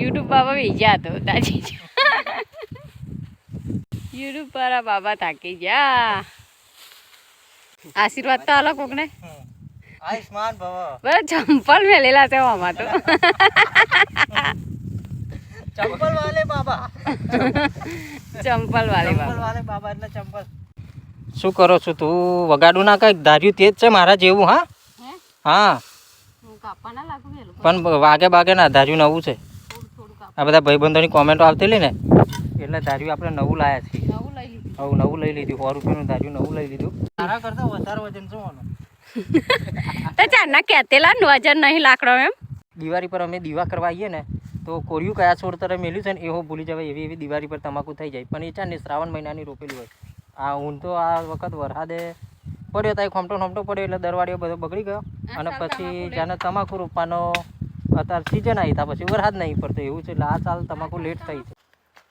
YouTube બાબા વેચ્યા હતો તાજી YouTube વાળા બાબા થાકી ગયા. આશીર્વાદ તો આલો આયુષ્માન ભવ. બરાબર ચંપલ મેલેલા છે આમાં તો. ચંપલ વાલે બાબા. ચંપલ વાલે બાબા. વાલે બાબા એટલે ચંપલ. શું કરો છો તું? વગાડું ના કંઈક ધાર્યું તે જ છે મારા જેવું હા? હા? હું. કાપવા ના લાગુ વેલું પણ વાગે બાગે ના ધાર્યું નવું છે. આ બધા ભાઈબંધોની કોમેન્ટો આવતી ને. એટલે ધાર્યું આપણે નવું લાયા છીએ. નવું નવું લઈ લીધું. સો રૂપિયાનું ધાર્યું નવું લઈ લીધું. તારા કરતા વધારે વજન શું તો ચારના કેતેલા વજન નહીં લાકડો એમ. દિવાળી પર અમે દીવા કરવા આવીએ ને તો કોળિયું કયા છોડ તરફ મેલ્યું છે ને એવો ભૂલી જવાય એવી એવી દિવાળી પર તમાકુ થઈ જાય. પણ એ છે ને શ્રાવણ મહિનાની રોપેલી હોય. આ ઊંધ તો આ વખત વરસાદે પડ્યો ત્યાં ખોમટો ખોમટો પડ્યો એટલે દરવાડીઓ બધો બગડી ગયો. અને પછી જાણે તમાકુ રોપવાનો અત્યારે સિઝન આવી ત્યાં પછી વરસાદ નહીં પડતો એવું છે એટલે આ સાલ તમાકુ લેટ થઈ છે.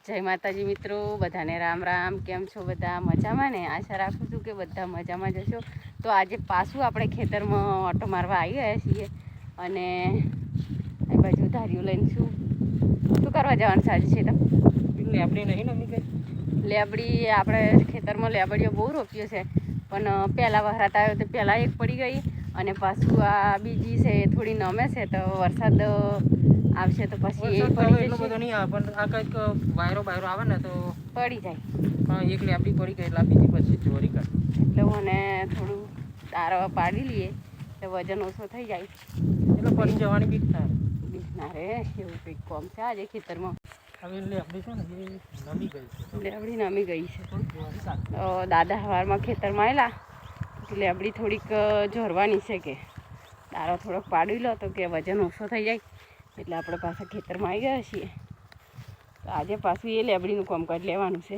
જય માતાજી મિત્રો બધાને રામ રામ કેમ છો બધા? મજામાં ને? આશા રાખું છું કે બધા મજામાં જશો તો આજે પાછું આપણે ખેતરમાં ઓટો મારવા આવી ગયા છીએ અને એ બાજુ ધાર્યું લઈને છું શું કરવા જવાનું સાજુ છે તમે લેબડી નહીં નમી ગઈ લેબડી આપણે ખેતરમાં લેબડીઓ બહુ રોપ્યો છે. પણ પહેલાં વરસાદ આવ્યો તો પહેલાં એક પડી ગઈ. અને પાછું આ બીજી છે થોડી નમે છે તો વરસાદ આવશે તો પછી એ પડી જશે. બધો નહીં આવે પણ આ કંઈક વાયરો બાયરો આવે ને તો પડી જાય. પણ એક લેબડી પડી ગઈ એટલે બીજી પછી ચોરી કર. એટલે મને થોડું તારવા પાડી લઈએ તો વજન ઓછો થઈ જાય. એટલે પડી જવાની બીક થાય. બીક ના રે એવું કંઈક કોમ છે આજે ખેતરમાં. હવે લેબડી છે ને એ નમી ગઈ છે. લેબડી નમી ગઈ છે. દાદા સવારમાં ખેતરમાં આવેલા એટલે લેબડી થોડીક જોરવાની છે કે. તારો થોડોક પાડી લો તો કે વજન ઓછો થઈ જાય. એટલે આપણે પાછા ખેતરમાં આવી ગયા છીએ. તો આજે પાછું એ લેબડીનું કામકાજ લેવાનું છે.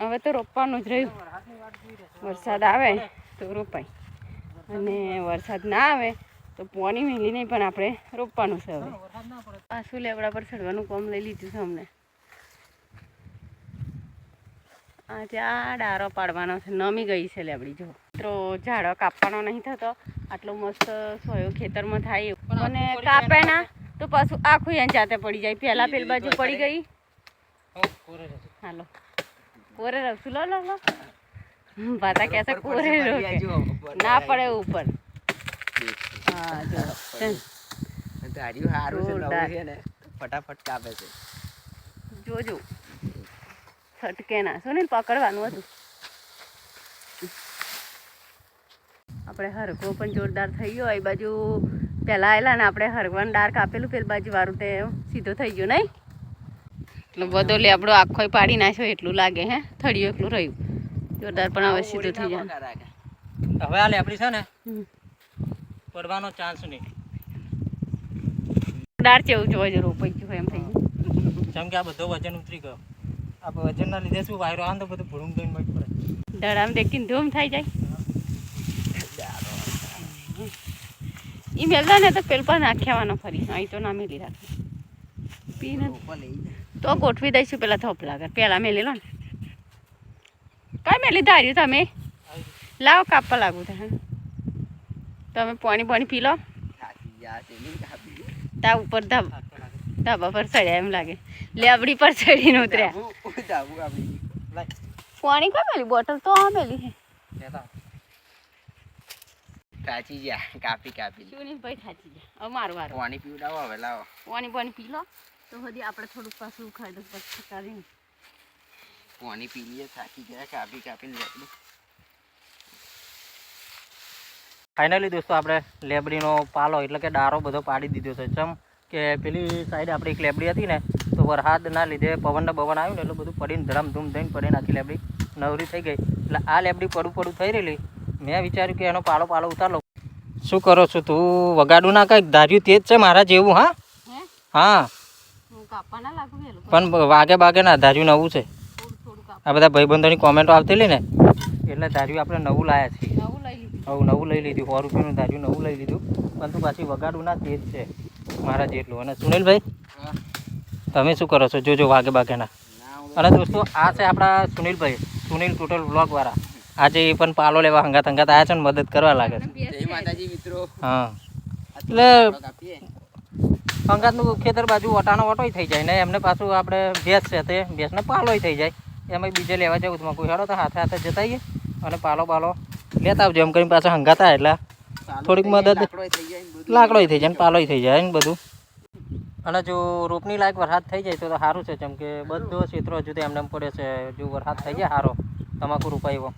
હવે તો રોપવાનું જ રહ્યું. વરસાદ આવે તો રોપાય. અને વરસાદ ના આવે તો પોની નહીં પણ આપણે રોપવાનું છે હવે. પાછું લેબડા પર ચડવાનું કામ લઈ લીધું છે અમને. આજે આ ડારો પાડવાનો છે. નમી ગઈ છે લેબડી જો. મિત્રો ઝાડો કાપવાનો નહીં થતો. આટલો મસ્ત સોયો ખેતરમાં થાય. અને કાપે ના તો પાછું આખું અહીંયા જાતે પડી જાય. પહેલા પેલ બાજુ પડી ગઈ. કોરે. હાલો. કોરે રસું લો લો લો. પાછા કહેશે કોરે રોકે. ના પડે ઉપર. હા જો. સારું છે છે ને ફટાફટ કાપે છે. જોજો. છટકે ના શું ને પકડવાનું હતું. આપણે હરકો પણ જોરદાર થઈ ગયો એ બાજુ પહેલાં આવેલા ને આપણે હરવાનું ડાર્ક આપેલું પેલી બાજુ વાળું તે સીધો થઈ ગયો નહીં? એટલો બધો લેબડો આખો પાડી નાખ્યો એટલું લાગે હે થળિયું એટલું રહ્યું. જોરદાર પણ હવે સીધું થઈ જાય. હવે આ લેબડી છે ને. પડવાનો ચાન્સ નહીં. ડાર જેવું જોવા જેવું રોપાઈ ગયું એમ થઈ ગયું. જેમ કે આ બધો વજન ઉતરી ગયો. આ વજનના લીધે શું વાયરો આવે તો બધું ભૂમ દઈને મજ પડે. ડરામ દેખીને ધૂમ થઈ જાય. એ મેલતા ને તો પેલ પર નાખ્યાવાનો ફરી. અહીં તો ના મેલી રાખે. પીને તો ગોઠવી દઈશું પેલા થોપ લાગે પેલા મેલી લો ને. કઈ મેલી ધાર્યું તમે? લાવો કાપવા લાગુ થાય તમે પાણી પાણી પી લો. તા ઉપર ધાબા ધાબા પર ચડ્યા એમ લાગે. લેબડી પર ચડીને ઉતર્યા. પાણી કઈ મેલી બોટલ તો આ મેલી આવ. કાચી ગયા કાપી કાપી. શું નહીં ભાઈ થાચી જા. હવે મારું વારું. પાણી પીવડાવો હવે લાવો. પાણી પાણી પી લો. તો હજી આપણે થોડુંક પાછું ખાઈ દઉં પછી કરીને પાણી પી લઈએ થાકી ગયા કાપી કાપીને લેબડી ફાઇનલી દોસ્તો આપણે લેબડીનો પાલો એટલે કે ડારો બધો પાડી દીધો છે ચમ? કે પેલી સાઈડ આપણે એક લેબડી હતી ને તો વરસાદના લીધે પવનના બવન આવ્યું ને એટલે બધું પડીને ધડામ ધૂમ થઈને પડીને આખી લેબડી નવરી થઈ ગઈ. એટલે આ લેબડી પડું પડું થઈ રહેલી. મેં વિચાર્યું કે એનો પાલો પાલો ઉતારો શું કરો છો તું? વગાડું ના કંઈક? ધાર્યું તે જ છે મારા જેવું હા? હા? પણ વાગે બાગે ના ધાર્યું નવું છે. આ બધા ભાઈબંધોની કોમેન્ટો આવતી ને? એટલે ધાર્યું આપણે નવું લાયા છીએ. નવું લઈ લીધું. હવે નવું લઈ લીધું. સો રૂપિયાનું ધાર્યું નવું લઈ લીધું. પરંતુ પાછી વગાડું ના તે જ છે. મારા જેટલું. અને સુનિલભાઈ તમે શું કરો છો? જોજો વાગે બાગે ના ના અને દોસ્તો આ છે આપણા સુનિલભાઈ સુનિલ ટોટલ બ્લોક વાળા. આજે એ પણ પાલો લેવા હંગાત હંગાત આવ્યા છે ને મદદ કરવા લાગે છે. મિત્રો. હા. એટલે હંગાતનું ખેતર બાજુ ઓટાનો ઓટોય થઈ જાય ને એમને પાછું આપણે ભેંસ છે તે ભેંસને પાલોય થઈ જાય. એમાં બીજે લેવા જવું તમારે કોઈ હેડો તો હાથે હાથે જતા આવીએ અને પાલો પાલો લેતા આવજો. એમ કરીને પાછા હંગાતા એટલે થોડીક મદદ થઈ જાય લાકડોય થઈ જાય ને થઈ જાય ને બધું. અને જો રોપની લાયક વરસાદ થઈ જાય તો સારું છે, જેમ કે બધો ક્ષેત્રો હજુ એમને એમ પડે છે, જો વરસાદ થઈ જાય સારો તમાકુ રોપાયો.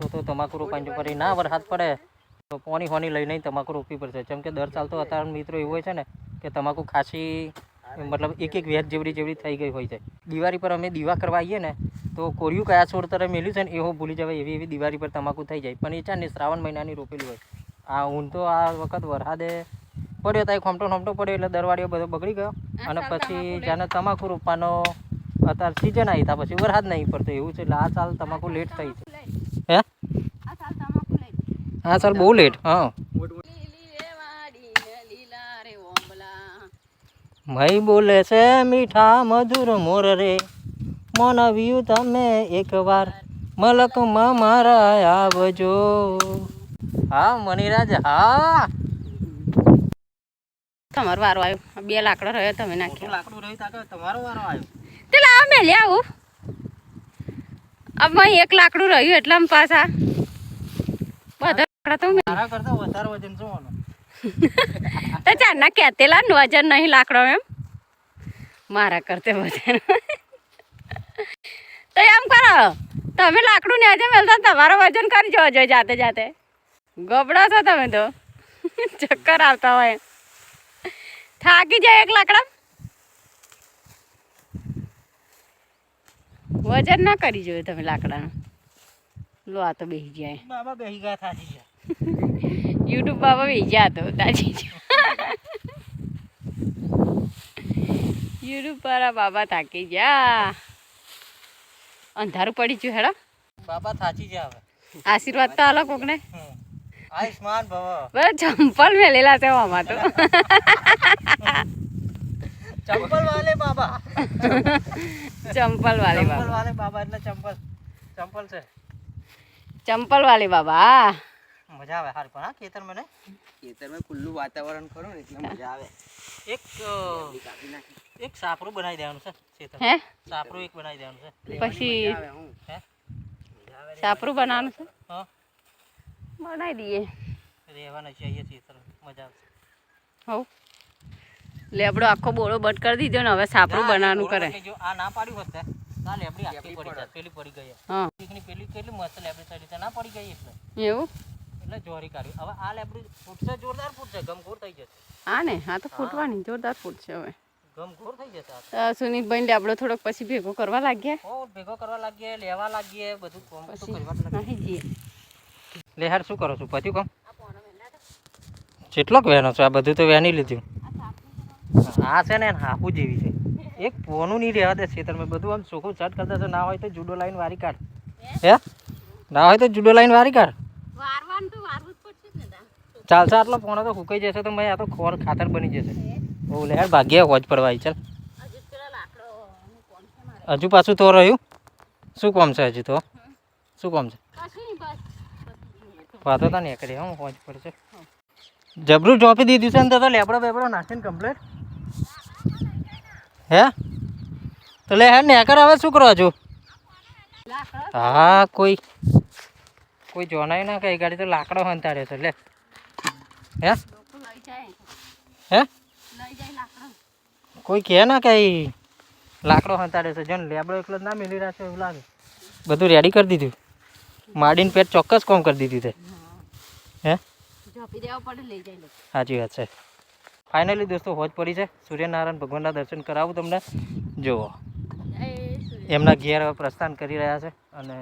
તો તો તમાકુ રોપાઈ ફરી ના વરસાદ પડે, તો પોની હોની લઈને તમાકુ રોપવી પડશે. જેમ કે દર સાલ તો અત્યારે મિત્રો એવું હોય છે ને, કે તમાકુ ખાસી, મતલબ એક એક વેર જેવડી જેવડી થઈ ગઈ હોય છે. દિવાળી પર અમે દીવા કરવા આવીએ ને, તો કોરિયું કયા છોડ તરફ મેલ્યું છે ને, એવો ભૂલી જવાય એવી એવી દિવાળી પર તમાકુ થઈ જાય. પણ એ છે ને શ્રાવણ મહિનાની રોપેલી હોય. આ ઊન તો આ વખત વરસાદે પડ્યો ત્યાં ખોમટો ખોમટો પડ્યો એટલે દરવાડીઓ બધો બગડી ગયો. અને પછી જાણે તમાકુ રોપવાનો અત્યારે સિઝન આવી તા પછી વરસાદ નહીં પડતો એવું છે એટલે આ સાલ તમાકુ લેટ થઈ છે હે? આ સાલ બહુ લેટ હા. મય બોલે છે મીઠા મધુર મોર રે મનાવ્યું તમે એકવાર. મલકમાં મારા આવજો. હા મનીરાજ હા. તમારો વારો આવ્યો. બે લાકડો રહ્યો તમે નાખ્યો. લાકડો રહ્યો તાકે તમારો વારો આવ્યો. તે લાવ મેં લે આવું આમાં એક લાકડું રહ્યું એટલે આમ પાછા બધા લાકડા તો મેં મારા કરતા વધારે વજન આનું? તો ચારના કેતેલા નું વજન નહીં લાકડો એમ. મારા કરતે વજન તો એમ કરો તમે લાકડું ને આજે મેલતા તમારો વજન કરી જવો જોઈએ જાતે જાતે. ગબડા છો તમે તો. ચક્કર આવતા હોય. થાકી જાય એક લાકડા. વજન ના કરી જોયું તમે લાકડાનું. લો આ તો બેસી જાય બાબા બેસી ગયા થાકી ગયા. યુટ્યુબ બાબા બેસી ગયા તો તાજી યુટ્યુબ પર બાબા થાકી ગયા. અંધારું પડી ગયું હેડો. બાબા થાચી ગયા હવે. આશીર્વાદ તો આલો કોકને. આયુષ્માન ભવ. બસ ચંપલ મેલેલા છે આમાં તો ચંપલ વાલે બાબા. ચંપલ વાલે ચંપલ બાબા. વાલે બાબા એટલે ચંપલ. ચંપલ છે. ચંપલ વાલે બાબા મજા આવે હાર પણ હા ખેતર મને ખેતરમાં ખુલ્લું વાતાવરણ ખરું ને એટલે મજા આવે. એક એક સાપરું બનાવી દેવાનું છે ખેતર હે? સાપરું એક બનાવી દેવાનું છે. પછી આવે હું. હે? સાપરું બનાવવાનું છે? હા. બનાવી દઈએ. રહેવાના છે અહીંયાથી મજા આવશે. હવ લેબડો આખો બોળો બટ કરી દીધો ને હવે સાપરું બનાવવાનું કરે. જો આ ના પાડ્યું હોત ને લેબડી આખી પડી જાય પેલી પડી ગઈ હા. એકની પેલી કેટલી મસ્ત લેબડી ચડી ના પડી ગઈ એટલે. એવું? એટલે જોરી કાઢ્યું હવે આ લેબડી ફૂટશે જોરદાર ફૂટશે ગમખોર થઈ જશે. હા ને? હા તો ફૂટવાની જોરદાર ફૂટશે હવે. ગમખોર થઈ જશે આ. તો. લેબડો થોડોક પછી ભેગો કરવા લાગ્યા ભેગો કરવા લાગીએ લેવા લાગીએ બધું કોમ તો કરવા લાગીએ. લે હાર શું કરો છો? પત્યું કામ? જેટલોક વહેનો છો? આ બધું તો વહેની લીધું. આ છે ને હાપુ જેવી છે. એક પોનું નહીં રહેવા દે ખેતરમાં. બધું આમ ચોખ્ખું સટ કરતા છે ના હોય તો જુડો લાઈન વારી કાઢ. હે? ના હોય તો જુડો લાઈન વારી કાઢ. ચાલશે આટલો પોણો તો સુકાઈ જશે તો મેં આ તો ખોર ખાતર બની જશે. બહુ લે ભાગ્ય હોજ પડવાય ચાલ. હજુ પાછું તો રહ્યું? શું કોમ છે હજુ તો? શું કોમ છે? વાતો તો નહીં કરી, હું હોજ પડશે જબરું ચોપી દીધું છે ને તો લેબડો બેબડો નાખીને કમ્પ્લેટ હે? તો લે, હે, નેકર હવે શું કરો છો? હા, કોઈ કોઈ જોનાય ના કઈ ગાડી તો લાકડો હંતાડે છે, લે. હે? હે? કોઈ કહે ના કઈ લાકડો હંતાડે છે, જો ને લેબડો એકલો ના મેલી રહ્યા છે એવું લાગે. બધું રેડી કરી દીધું? માડીને પેટ ચોક્કસ કોમ કરી દીધી તે. હે. ઝોપી દેવા પડે લઈ જાય સાચી વાત છે. ફાઇનલી દોસ્તો હોજ પડી છે. સૂર્યનારાયણ ભગવાનના દર્શન કરાવું તમને. જુઓ એમના ઘેર હવે પ્રસ્થાન કરી રહ્યા છે અને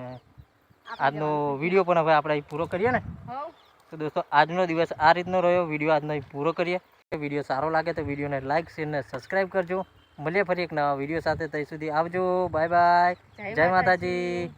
આજનો વીડિયો પણ હવે આપણે પૂરો કરીએ ને? તો દોસ્તો આજનો દિવસ આ રીતનો રહ્યો. વીડિયો આજનો પૂરો કરીએ. વીડિયો સારો લાગે તો વિડીયોને લાઇક શેર ને સબસ્ક્રાઈબ કરજો. મળીએ ફરી એક નવા વીડિયો સાથે. ત્યાં સુધી આવજો. Bye bye. જય માતાજી.